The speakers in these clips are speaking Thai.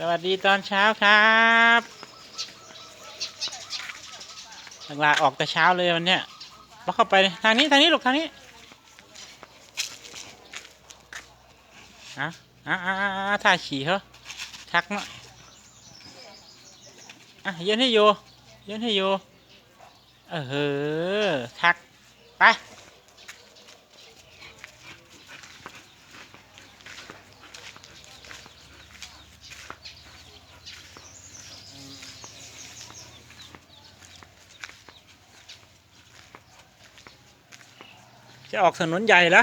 สวัสดีตอนเช้าครับหลังลาออกแต่เช้าเลยวันเนี้ยมาเข้าไปทางนี้ทางนี้ลูกทางนี้อะอะอะอะถ่ายขี่เหรอทักเนาะอะยืนให้โยยืนให้โยเออเฮ้อทักไป จะออกถนนใหญ่เหรอ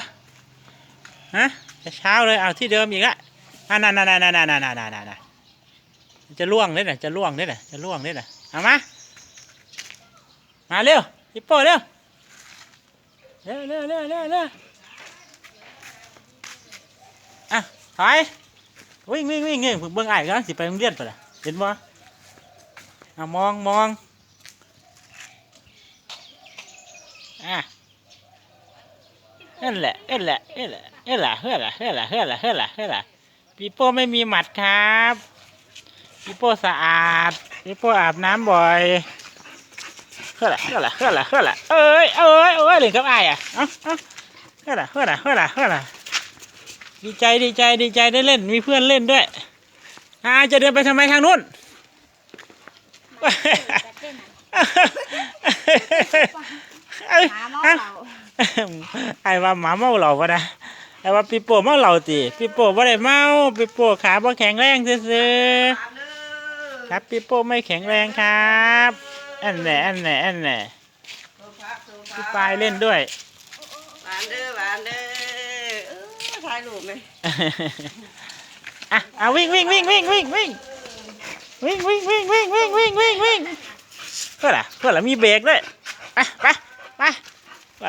ฮะจะเช้าเลยเอาที่เดิมอีกละอ่านั่นนั่นนั่นนั่นนั่นนั่นนั่นนั่นจะล่วงเลยนะจะล่วงเลยนะจะล่วงเลยนะเอามา มาเร็วฮิปโปเร็วเร็วเร็วเร็วเร็วเร็วอะถอยวิ่งวิ่งวิ่งเงี้ยเบิ่งไอ้ายกำลังสิไปโรงเรียนไปละเห็นบ่อะมองมองอะ นั่นแหละนั่นแหละนั่นแหละนั่นแหละเฮ้ยละเฮ้ยละเฮ้ยละเฮ้ยละเฮ้ยละปีโป้ไม่มีหมัดครับปีโป้สะอาดปีโป้อาบน้ำบ่อยเฮ้ยละเฮ้ยละเฮ้ยละเฮ้ยละเอ้ยเอ้ยเอ้ยเหลือกับไอ้อะเอ้าเอ้าเฮ้ยละเฮ้ยละเฮ้ยละเฮ้ยละดีใจดีใจดีใจได้เล่นมีเพื่อนเล่นด้วยอาจะเดินไปทำไมทางนู้นหาเมาฮะเหล่า ไอ้ว่าหมาเมาเหล่าปะนะไอ้ว่าปีโป้เมาเหล่าติปีโป้บ่ได้เมาปีโป้ขาบ่แข็งแรงซื่อๆครับปีโป้ไม่แข็งแรงครับอันแหน่อันแหน่อันแหน่พี่ปายเล่นด้วยหวานเด้อหวานเด้อเออถ่ายรูปไหมอะเอาวิ่งวิ่งวิ่งวิ่งวิ่งวิ่งวิ่งวิ่งวิ่งวิ่งวิ่งวิ่งวิ่งวิ่งเพื่ออะไรเพื่ออะไรมีเบรกด้วยไปไปไป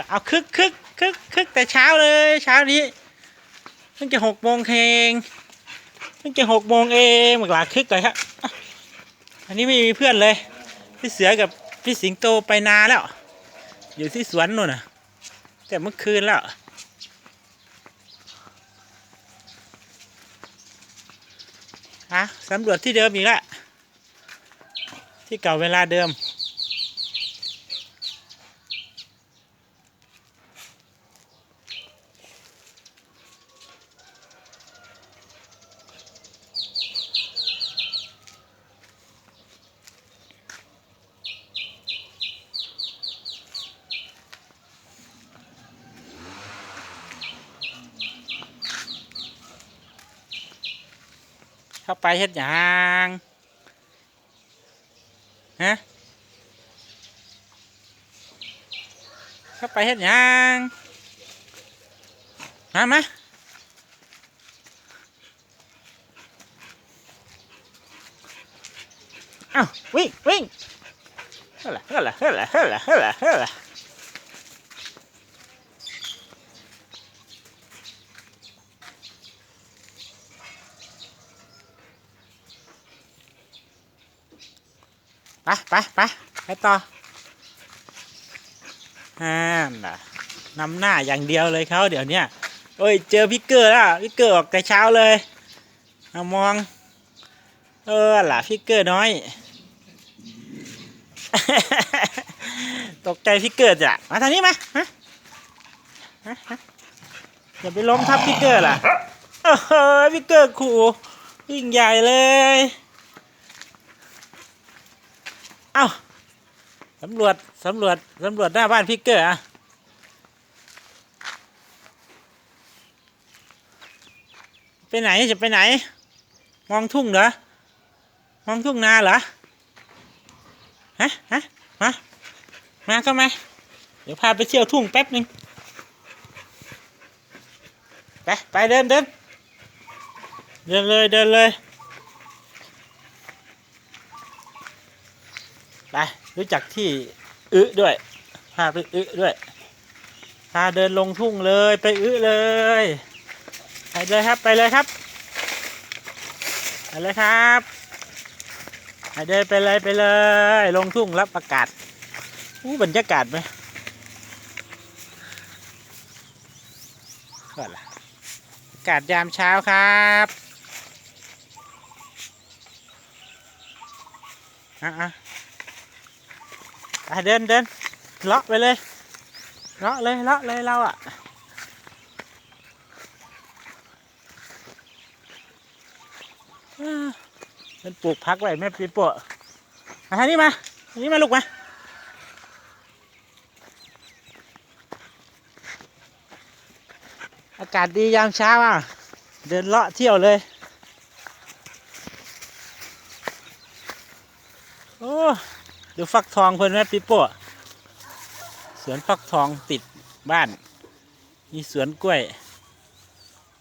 เอาคึกคึกคึกคึกแต่เช้าเลย เช้านี้เพิ่งจะหกโมงเองเพิ่งจะหกโมงเองหมกหลาคึกเลยครับอันนี้ไม่มีเพื่อนเลยพี่เสือกับพี่สิงโตไปนาแล้ว อยู่ที่สวนนู่นน่ะ แต่เมื่อคืนแล้วฮะสำรวจที่เดิมอีกแล้วที่เก่าเวลาเดิม เข้าไปเฮ็ดหยังฮะเข้าไปเฮ็ดหยังมามาอ้าวิ่งวิ่งเฮ้ยล่ะเฮ้ยล่ะเฮ้ยล่ะเฮ้ยล่ะเฮ้ยล่ะเฮ้ยล่ะ ไปไปไปไปต่ออ่าน่ะนำหน้าอย่างเดียวเลยเขาเดี๋ยวเนี้ยโอ้ยเจอพิกเกอร์แล้วพิกเกอร์ออกแต่เช้าเลยเอามอง เออล่ะพิกเกอร์น้อย ตกใจพิกเกอร์จ้ะมาทางนี้มาฮะฮะฮะอย่าไปล้มทับพิกเกอร์ล่ะโอ้โหพิกเกอร์ขู่ยิ่งใหญ่เลย เอ้าสำรวจสำรวจสำรวจหน้าบ้านพิกเกอร์อะไปไหนจะไปไหน มองทุ่งเหรอ มองทุ่งนาเหรอ ฮะฮะมามาก็มาเดี๋ยวพาไปเที่ยวทุ่งแป๊บหนึ่งไปไปเดินเดินเดินเลยเดินเลย ไปรู้จักที่อึด้วยพาไปอึด้วยพาเดินลงทุ่งเลยไปอึเลยไปเลยครับไปเลยครับไปเลยครับไปเดินไปเลยไปเลย ลงทุ่งรับอากาศอู้บรรยากาศไหมก็ล่ะอากาศยามเช้าครับอะอะ เดินเดินเลาะไปเลยเลาะเลยเลาะเลยเราอะอ่าเป็นปลูกพักไว้แม่ปีโป้มาทางนี้มาทางนี้มาลูกมาอากาศดียามเช้าอะ เดินเลาะเที่ยวเลย โอ้ ดูฟักทองเพิ่นแม่ปิโป้สวนฟักทองติดบ้าน มีสวนกล้วย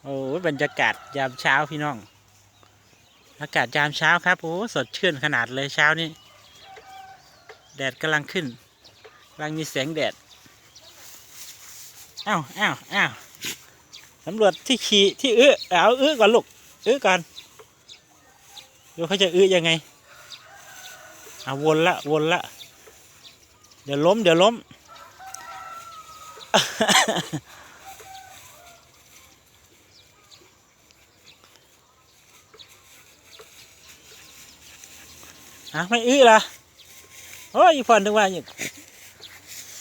โอ้บรรยากาศยามเช้าพี่น้อง อากาศยามเช้าครับโอ้สดชื่นขนาดเลยเช้านี้ แดดกำลังขึ้นกำลังมีแสงแดดอ้าวอ้าวอ้าวสำรวจที่ขี่ที่อื้อเอาอื้อก่อนลูกอื้อก่อนดูเขาจะอื้อยังไง เอาวนละวนละ เดี๋ยวล้ม เดี๋ยวล้ม อะไม่อื้อละโอ้ยอีพอนนึกว่าอย่าง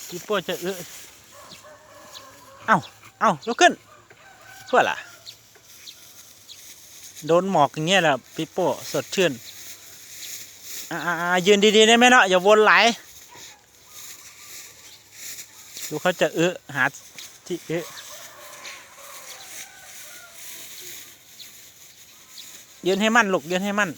พี่โป้จะอื้อเอ้าเอ้าลุกขึ้นเพื่อล่ะ โดนหมอกอย่างเงี้ยแหละพี่โป้สดชื่น อ่ายืนดีๆได้ไหมเนาะอย่าวนไหลดูเขาจะเอื้อหาที่เอื้อยืนให้มั่นลูกยืนให้มั่น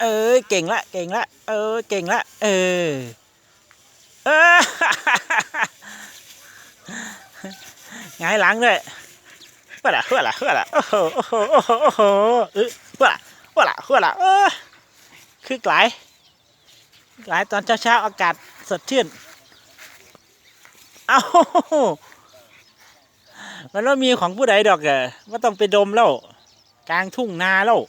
เออเก่งละเก่งละเออเก่งละเออเออหงายหลังด้วย เพื่อละเพื่อละเพื่อละโอ้โหโอ้โหโอ้โหโอ้โหเออเพื่อละเพื่อละเพื่อละเออคือหลายหลายตอนเช้าเช้าอากาศสดชื่นเอ้ามันว่ามีของผู้ใดดอกเหรอว่าต้องไปดมแล้ว กลางทุ่งนาแล้ว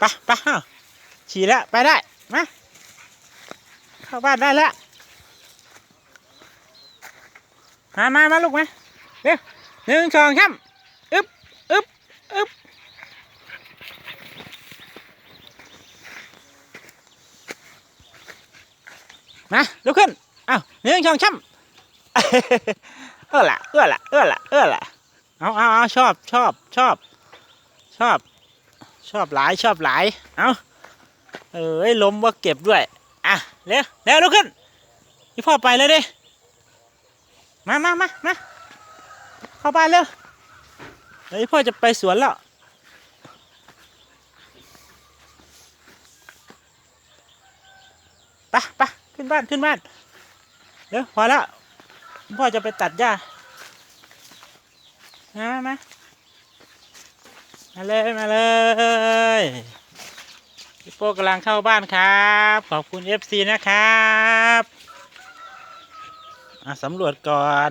ปไปเอ้าฉี่แล้วไปได้มาเข้าบ้านได้แล้วมามามาลูกมาเร็วหนึ่งสองสามอึ๊บอึ๊บอึ๊บมาลุกขึ้นอ้าวหนึ่งสองช้ำเออละเออละเออละเออละเอาเอาเอาชอบชอบชอบชอบ ชอบหลายชอบหลาย เอาเอ้ยล้มว่าเก็บด้วย อะเร็วเร็วลุกขึ้นพี่พ่อไปเลยดิมามามามาเข้าบ้านเร็วเดี๋ยวพี่พ่อจะไปสวนแล้วไปไปขึ้นบ้านขึ้นบ้านเร็วพอแล้วพ่อจะไปตัดหญ้ามามา มาเลยมาเลยพี่โป้กำลังเข้าบ้านครับ ขอบคุณ FC นะครับสำรวจก่อน